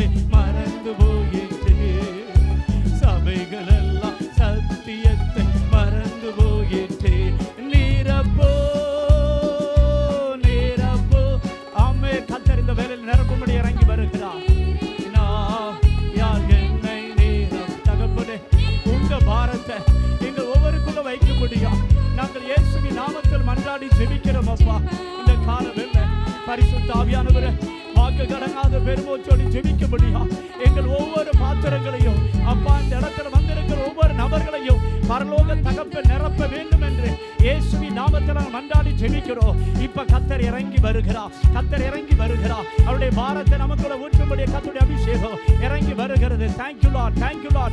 சத்தியத்தை மறந்து போயிற்று. சபைகள் எல்லாம் சத்தியத்தை மறந்து போயிற்று. நீரப்போ நீரப்போ. ஆமே கத்தர் இந்த வேலையில் நிரப்பும்படி இறங்கி வருகிறார். நான் யார் என்னை நீரம்? தகப்பனே உங்க பாரத்தை எங்கள் ஒவ்வொருக்குள்ள வைக்க முடியும். நாங்கள் இயேசுவின் நாமத்தில் மன்றாடி ஜெபிக்கிறோம் அப்பா. இந்த காலம் வெள்ள பரிசுத்த வாக்கு கடங்காத பெருமோச்சோடி ஜெபிக்க முடியும் எங்கள் ஒவ்வொரு பாத்திரங்களையும் அப்பா இந்த இடத்துல வந்திருக்கிற ஒவ்வொரு நபர்களையும் பரலோக தகப்ப நிரப்ப வேண்டும் என்று இயேசுவி நாமத்தில் நாங்கள் மன்றாடி ஜெபிக்கிறோம். இப்போ கத்தர் இறங்கி வருகிறார். கத்தர் இறங்கி வருகிறார். அவருடைய பாரத்தை நமக்குள்ள ஊற்றும்படிய கத்துடைய அபிஷேகம் இறங்கி வருகிறது. தேங்க்யூலா லா தேங்க்யூலா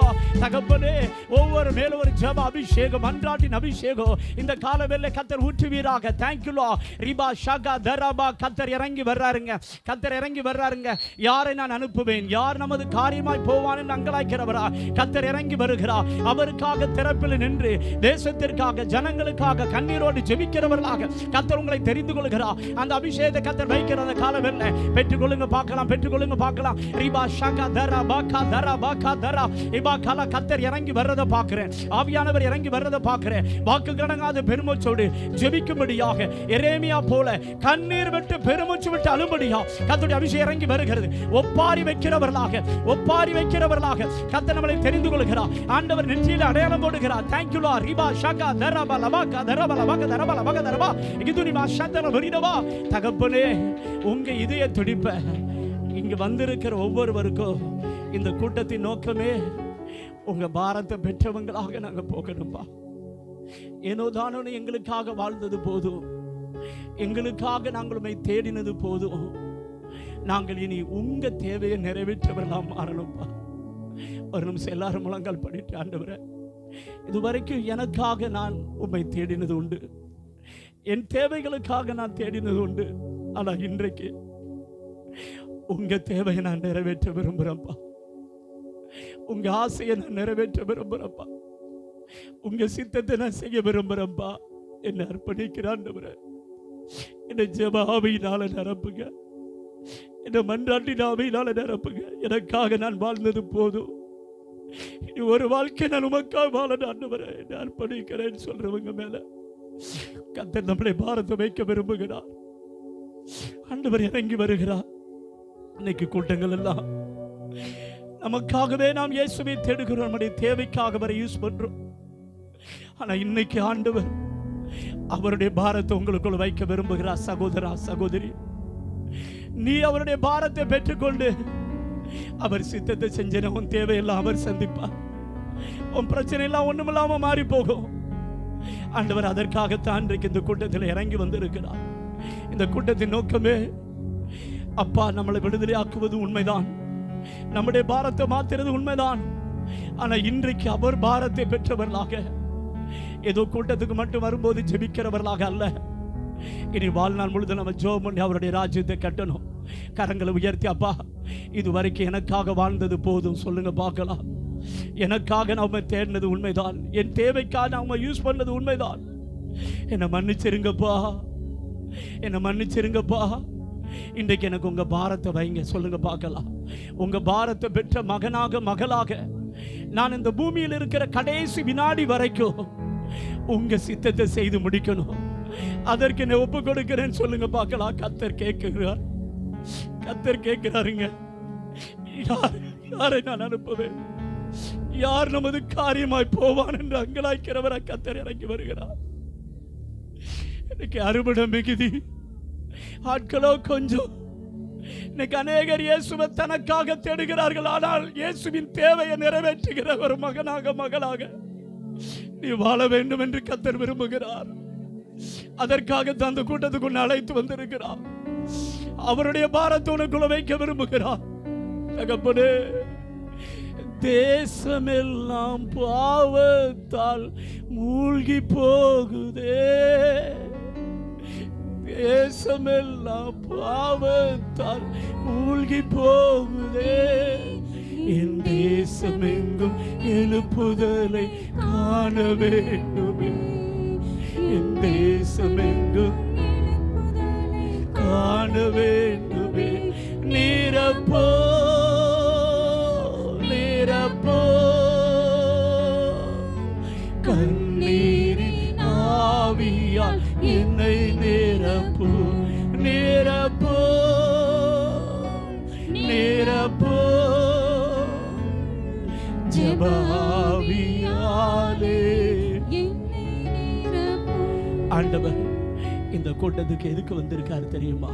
லா தகப்பனே ஒவ்வொரு மேலும் ஒரு ஜப அபிஷேகம் மன்றாட்டின் அபிஷேகம் இந்த காலவெல்ல கத்தர் ஊற்றுவீராக. தேங்க்யூலா ரிபா ஷகா தரபா கத்தர் இறங்கி வர்றாருங்க. கத்தர் இறங்கி வர்றாருங்க. யாரை நான் அனுப்புவேன்? யார் நமது காரியமாய் போவான்னு அங்கலாய்க்கிறவரா? கத்தர் இறங்கி வருகிறார். அவருக்காக திறப்பில் நின்று தேசத்திற்காக ஜனங்கள் ஜனங்களுக்காக கண்ணீரோடு ஜெபிக்கிறவர்களாக கத்தர் உங்களை தெரிந்து கொள்கிறார். அந்த அபிஷேகத்தை கத்தர் வைக்கிற அந்த காலம் என்ன? பெற்றுக்கொள்ளுங்க பார்க்கலாம் பெற்றுக்கொள்ளுங்க பார்க்கலாம். ரிபா ஷகா தரா பாக்கா தரா பாக்கா தரா. இபா கலா கத்தர் இறங்கி வர்றதை பார்க்கிறேன். ஆவியானவர் இறங்கி வர்றதை பார்க்கிறேன். வாக்கு கடங்காத பெருமூச்சோடு ஜெபிக்கும்படியாக எரேமியா போல கண்ணீர் விட்டு பெருமூச்சு விட்டு அழும்படியா கத்தருடைய அபிஷேகம் இறங்கி வருகிறது. ஒப்பாரி வைக்கிறவர்களாக ஒப்பாரி வைக்கிறவர்களாக கத்த நம்மளை தெரிந்து கொள்கிறார். ஆண்டவர் நெற்றியில் அடையாளம் போடுகிறார். தேங்க்யூ லா ரிபா ஷகா தரா பல. தரபா லபாகா தரபா லபாகா தரபா இதுனிமா சந்தன வரிடவா தகப்பனே உங்க இதய துடிப்ப. இங்க வந்திருக்கிற ஒவ்வொருவருக்கும் இந்த கூட்டத்தின் நோக்கமே உங்க பாரத்தை பெற்றவங்களாக நாங்க போகணும்பா. ஏனோ தானோன்னு எங்களுக்காக வாழ்ந்தது போதும். எங்களுக்காக நாங்கள் உண்மை தேடினது போதும். நாங்கள் இனி உங்க தேவையை நிறைவேற்றவர்களாக மாறணும்பா. ஒரு நிமிஷம் எல்லாரும் முழங்கால் பண்ணிட்டு ஆண்டவரை. இதுவரைக்கும் எனக்காக நான் உம்மை தேடினது உண்டு. என் தேவைகளுக்காக நான் தேடினது உண்டு. ஆனால் இன்றைக்கு உங்க தேவையை நான் நிறைவேற்ற விரும்புகிறேன்ப்பா உங்க ஆசையை நான் நிறைவேற்ற விரும்புகிறேன்ப்பா உங்க சித்தத்தை நான் செய்ய விரும்புகிறேன்ப்பா என்னை அர்ப்பணிக்கிறான் என்னை ஜெப நிரப்புங்க. என்னை மன்றாட்டின் ஆவியினால நிரப்புங்க. எனக்காக நான் வாழ்ந்தது போதும். ஒரு வாழ்க்கை நான் உமக்காக வாழ ஆண்டவரை என்னை அர்ப்பணிக்கிறேன்னு சொல்றவங்க மேல. கத்தர் நம்மளை பாரத்தை வைக்க விரும்புகிறார். ஆண்டவர் இறங்கி வருகிறார். இன்னைக்கு கூட்டங்கள் எல்லாம் நமக்காகவே நாம் இயேசுவை தேடுகிறோம். நம்முடைய தேவைக்காக வரை யூஸ் பண்றோம். ஆனா இன்னைக்கு ஆண்டவர் அவருடைய பாரத்தை உங்களுக்குள் வைக்க விரும்புகிறார். சகோதரா சகோதரி நீ அவருடைய பாரத்தை பெற்றுக்கொண்டு அவர் சித்தத்தை செஞ்சன உன் தேவையெல்லாம் அவர் சந்திப்பார். உன் பிரச்சனை எல்லாம் ஒண்ணுமில்லாம மாறி போகும் ஆண்டவர் அதற்காகத்தான் இன்றைக்கு இந்த கூட்டத்தில் இறங்கி வந்திருக்கிறார். இந்த கூட்டத்தின் நோக்கமே அப்பா நம்மளை விடுதலையாக்குவது உண்மைதான். நம்முடைய பாரத்தை மாத்துறது உண்மைதான். ஆனா இன்றைக்கு அவர் பாரத்தை பெற்றவர்களாக ஏதோ கூட்டத்துக்கு மட்டும் வரும்போது ஜெபிக்கிறவர்களாக அல்ல. இனி வாழ்நாள் முழுதும் நம்ம ஜோம் பண்ணி அவருடைய ராஜ்யத்தை கட்டணும். கரங்களை உயர்த்தி அப்பா இது வரைக்கும் எனக்காக வாழ்ந்தது போதும். சொல்லுங்க பார்க்கலாம். எனக்காக நாம தேடினது உண்மைதான். என் தேவைக்காக நாம யூஸ் பண்ணது உண்மைதான். என்னை மன்னிச்சிருங்கப்பா. என்னை மன்னிச்சிருங்கப்பா. இன்றைக்கு எனக்கு உங்கள் பாரத்தை வைங்க. சொல்லுங்க பார்க்கலாம். உங்கள் பாரத்தை பெற்ற மகனாக மகளாக நான் இந்த பூமியில் இருக்கிற கடைசி வினாடி வரைக்கும் உங்கள் சித்தத்தை செய்து முடிக்கணும். அதற்கு என்ன ஒப்பு கொடுக்கிறேன்னு சொல்லுங்க பார்க்கலாம். கத்தர் கேட்கிறார். கத்தர் கேட்கிறாருங்க. யார் யாரை நான் அனுப்புவேன்? யார் நமது காரியமாய் போவான் என்று அங்கலாய்க்கிறவரா கத்தர் இறங்கி வருகிறார். இன்னைக்கு அறுபடை மிகுதி. ஆட்களோ கொஞ்சம். இன்னைக்கு அநேகர் இயேசுவை தனக்காக தேடுகிறார்கள். ஆனால் இயேசுவின் தேவையை நிறைவேற்றுகிற ஒரு மகனாக மகளாக நீ வாழ வேண்டும் என்று கத்தர் விரும்புகிறார். அதற்காக அந்த கூட்டத்துக்குள்ள அழைத்து வந்திருக்கிறார். அவருடைய பாரத்தை உனக்குள்ள வைக்க விரும்புகிறார். தகப்பனே தேசமெல்லாம் பாவத்தால் மூழ்கி போகுதே. தேசமெல்லாம் பாவத்தால் மூழ்கி போகுதே. என் தேசம் எங்கும் எழுப்புதலை காண வேண்டும். என் தேசம் எங்கும் காண வேண்டுமே. நீரப்போ கூட்டத்துக்கு எதுக்கு வந்திருக்காரு தெரியுமா?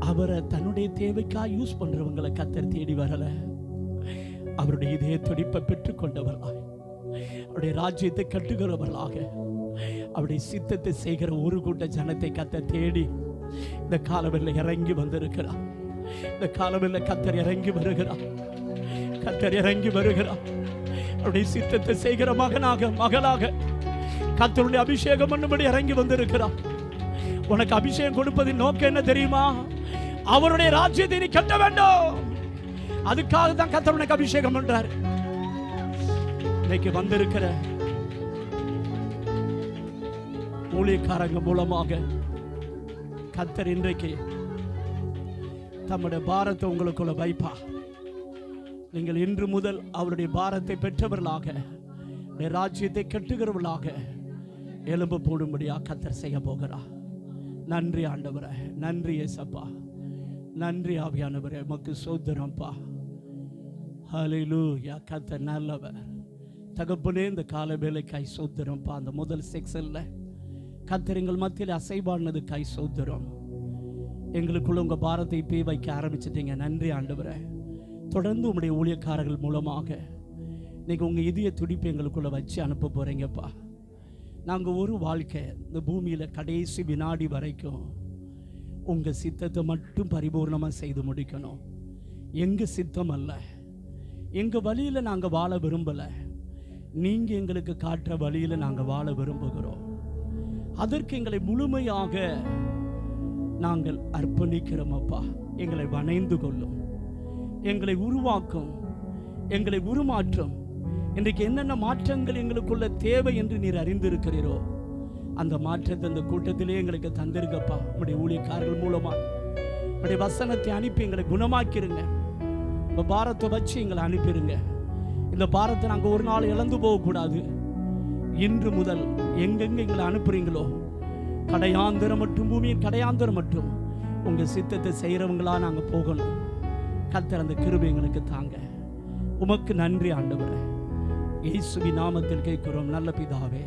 அவரை தன்னுடைய தேவைக்காக யூஸ் பண்றவங்களை கத்தர் தேடி வரல. அவருடைய இதய துடிப்பை பெற்றுக்கொண்டவர்களாக அவருடைய ராஜ்யத்தை கட்டுகிறவர்களாக அவருடைய சித்தத்தை செய்கிற ஒரு கூட்ட ஜனத்தை கத்த தேடி இந்த காலவெல்ல இறங்கி வந்திருக்கிறார். இந்த காலவெல்ல கத்தர் இறங்கி வருகிறார். கத்தர் இறங்கி வருகிறார். அவருடைய சித்தத்தை செய்கிற மகனாக மகளாக கத்தருடைய அபிஷேகம் பண்ணும்படி இறங்கி வந்திருக்கிறார். உனக்கு அபிஷேகம் கொடுப்பதின் நோக்கம் என்ன தெரியுமா? அவருடைய ராஜ்யத்தை நீ கட்ட வேண்டும். அதுக்காக தான் கத்தர் உனக்கு அபிஷேகம் பண்றாரு. இன்னைக்கு வந்திருக்கிற ஊழியக்காரங்க மூலமாக கத்தர் இன்றைக்கு தம்முடைய பாரத்தை உங்களுக்குள்ள வைப்பா. நீங்கள் இன்று முதல் அவருடைய பாரத்தை பெற்றவர்களாக ராஜ்யத்தை கட்டுகிறவர்களாக எலும்பு போடும்படியா கத்தர் செய்ய போகிறா. நன்றி ஆண்டவரே நன்றி ஏசப்பா நன்றி ஆவியானவரே மக்கு சோதரம்ப்பா ஹalleluya கத்தர் நல்லவர். தகப்பனே இந்த கால வேலைக்காய் சோதரம்ப்பா அந்த முதல் செக்ஸனில் கத்தர் எங்கள் மத்தியில் அசைவானது கை சோதரம் எங்களுக்குள்ள உங்கள் பாரத்தை இப்பயே வைக்க ஆரம்பிச்சிட்டீங்க. நன்றி ஆண்டவரே. தொடர்ந்து உங்களுடைய ஊழியக்காரர்கள் மூலமாக. நீங்கள் உங்கள் இதய துடிப்பு எங்களுக்குள்ளே வச்சு அனுப்ப போகிறீங்கப்பா நாங்கள் ஒரு வாழ்க்கை இந்த பூமியில் கடைசி வினாடி வரைக்கும் உங்கள் சித்தத்தை மட்டும் பரிபூர்ணமாக செய்து முடிக்கணும். எங்கள் சித்தம் அல்ல. எங்கள் வழியில் நாங்கள் வாழ விரும்பலை. நீங்கள் எங்களுக்கு காட்டுற வழியில் நாங்கள் வாழ விரும்புகிறோம். அதற்கு எங்களை முழுமையாக நாங்கள் அர்ப்பணிக்கிறோம் அப்பா. எங்களை வணைந்து கொள்ளும். எங்களை உருவாக்கும். எங்களை உருமாற்றும். இன்றைக்கு என்னென்ன மாற்றங்கள் எங்களுக்குள்ள தேவை என்று நீர் அறிந்திருக்கிறீரோ அந்த மாற்றத்தை இந்த கூட்டத்திலே எங்களுக்கு தந்திருக்கப்பா உங்களுடைய ஊழியக்காரர்கள் மூலமா. உங்களுடைய வசனத்தை அனுப்பி எங்களை குணமாக்கிருங்க. இந்த பாரத்தை வச்சு எங்களை அனுப்பிடுங்க இந்த பாரத்தை நாங்கள் ஒரு நாள் இழந்து போகக்கூடாது. இன்று முதல் எங்கெங்க எங்களை அனுப்புறீங்களோ கடையாந்திரம் மட்டும் பூமியின் கடையாந்திரம் மட்டும் உங்க சித்தத்தை செய்கிறவங்களா நாங்கள் போகணும். கத்தர் அந்த கிருபை எங்களுக்கு தாங்க. உமக்கு நன்றி ஆண்டவரே. இயேசுவி நாமத்தில் கேட்கிறோம் நல்ல பிதாவே.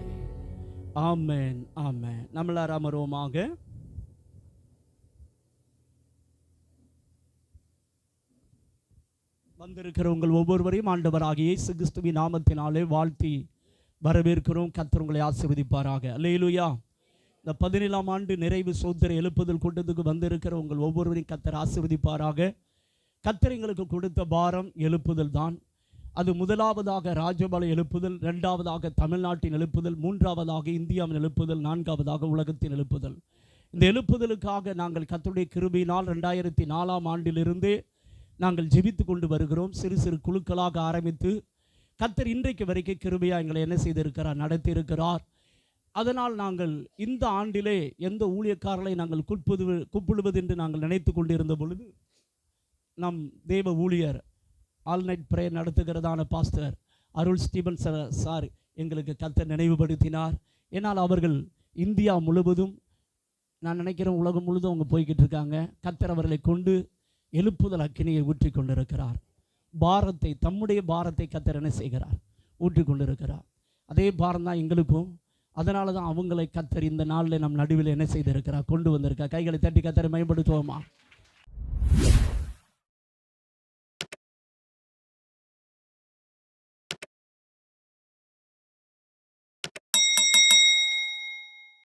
ஆமேன் ஆமேன். நம்மளார் அமருவோமாக. வந்திருக்கிற உங்கள் ஒவ்வொருவரையும் ஆண்டவராக இயேசு கிறிஸ்துவின் நாமத்தினாலே வாழ்த்தி வரவேற்கிறோம். கத்தர் உங்களை ஆசீர்வதிப்பாராக. அல்லேலூயா. இந்த பதினேழாம் ஆண்டு நிறைவு சோதரை எழுப்புதல் கூட்டத்துக்கு வந்திருக்கிற உங்கள் ஒவ்வொருவரையும் கத்தர் ஆசிர்வதிப்பாராக. கத்தர் எங்களுக்கு கொடுத்த பாரம் எழுப்புதல் தான். அது முதலாவதாக ராஜபலை எழுப்புதல் ரெண்டாவதாக தமிழ்நாட்டின் எழுப்புதல் மூன்றாவதாக இந்தியாவின் எழுப்புதல் நான்காவதாக உலகத்தின் எழுப்புதல். இந்த எழுப்புதலுக்காக நாங்கள் கத்தருடைய கிருபியினால் ரெண்டாயிரத்தி நாலாம் ஆண்டிலிருந்தே நாங்கள் ஜெபித்து கொண்டு வருகிறோம். சிறு சிறு குழுக்களாக ஆரம்பித்து கத்தர் இன்றைக்கு வரைக்கும் கிருபியாக எங்களை என்ன செய்திருக்கிறார் நடத்தியிருக்கிறார். அதனால் நாங்கள் இந்த ஆண்டிலே எந்த ஊழியக்காரர்களை நாங்கள் கூப்பிடுவது கூப்பிடுவது என்று நாங்கள் நினைத்து கொண்டிருந்த பொழுது நம் தேவ ஊழியர் all night prayer நடத்துகிறதான pastor Arul Stephen sir sir எங்களுக்கு கத்தர் நினைவுபடுத்தினார். ஏன்னால் அவர்கள் இந்தியா முழுவதும் நான் நினைக்கிறேன் உலகம் முழுதும் அவங்க போய்கிட்டு இருக்காங்க. கத்தர் அவர்களை கொண்டு எழுப்புதல் அக்கினியை ஊற்றி கொண்டிருக்கிறார். பாரத்தை தம்முடைய பாரத்தை கத்தர் என்ன செய்கிறார்? ஊற்றி கொண்டிருக்கிறார். அதே பாரம் தான் எங்களுக்கும். அதனால தான் அவங்களை கத்தர் இந்த நாளில் நம் நடுவில் என்ன செய்திருக்கிறார்? கொண்டு வந்திருக்கார் கைகளை தட்டி கத்தரை மேம்படுத்துவோமா?